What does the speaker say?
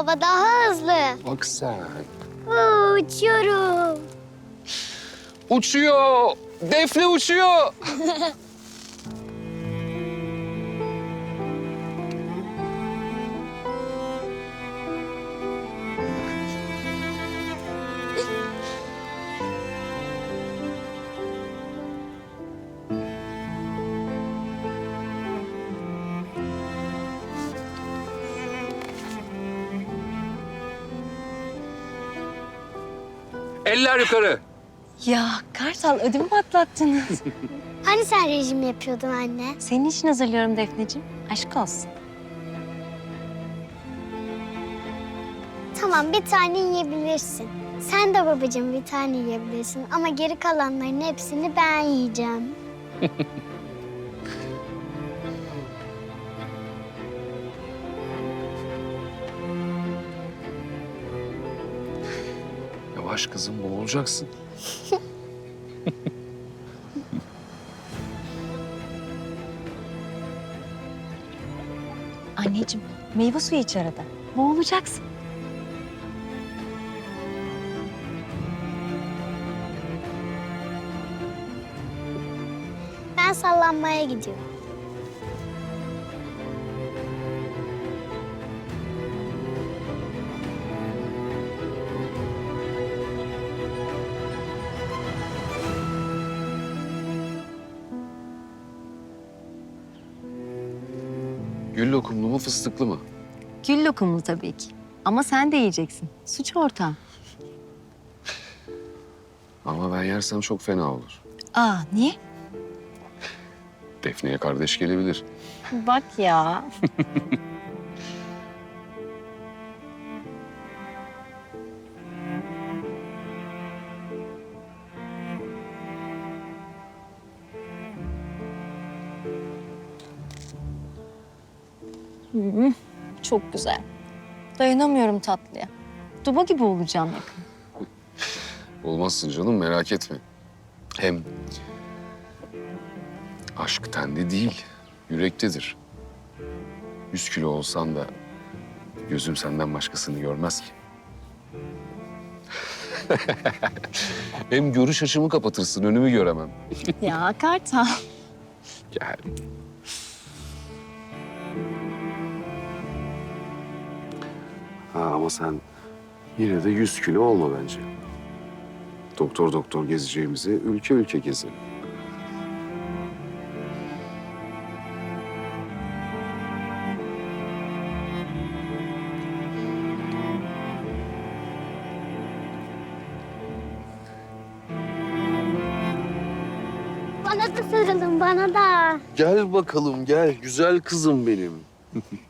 baba daha hızlı. Bak sen. Oo, uçuyorum. Uçuyor. Defne uçuyor. Eller yukarı. Ya Kartal ödümü patlattınız. Hani sen rejim yapıyordun anne? Senin için hazırlıyorum Defneciğim. Aşk olsun. Tamam bir tane yiyebilirsin. Sen de babacığım bir tane yiyebilirsin. Ama geri kalanların hepsini ben yiyeceğim. Yavaş kızım boğulacaksın. Anneciğim meyve suyu iç arada. Boğulacaksın. Ben sallanmaya gidiyorum. Gül lokumlu mu fıstıklı mı? Gül lokumlu tabii ki. Ama sen de yiyeceksin. Suç ortağım. Ama ben yersem çok fena olur. Aa niye? Defne'ye kardeş gelebilir. Bak ya. Hmm, çok güzel. Dayanamıyorum tatlıya. Duba gibi olacağım yakın. Olmazsın canım merak etme. Hem aşk tende değil, yürektedir. Yüz kilo olsan da gözüm senden başkasını görmez ki. Hem görüş açımı kapatırsın, önümü göremem. Ya Kartal. Gel. Ama sen yine de yüz kilo olma bence. Doktor doktor gezeceğimizi ülke ülke gezelim. Bana da sarılın bana da. Gel bakalım gel güzel kızım benim.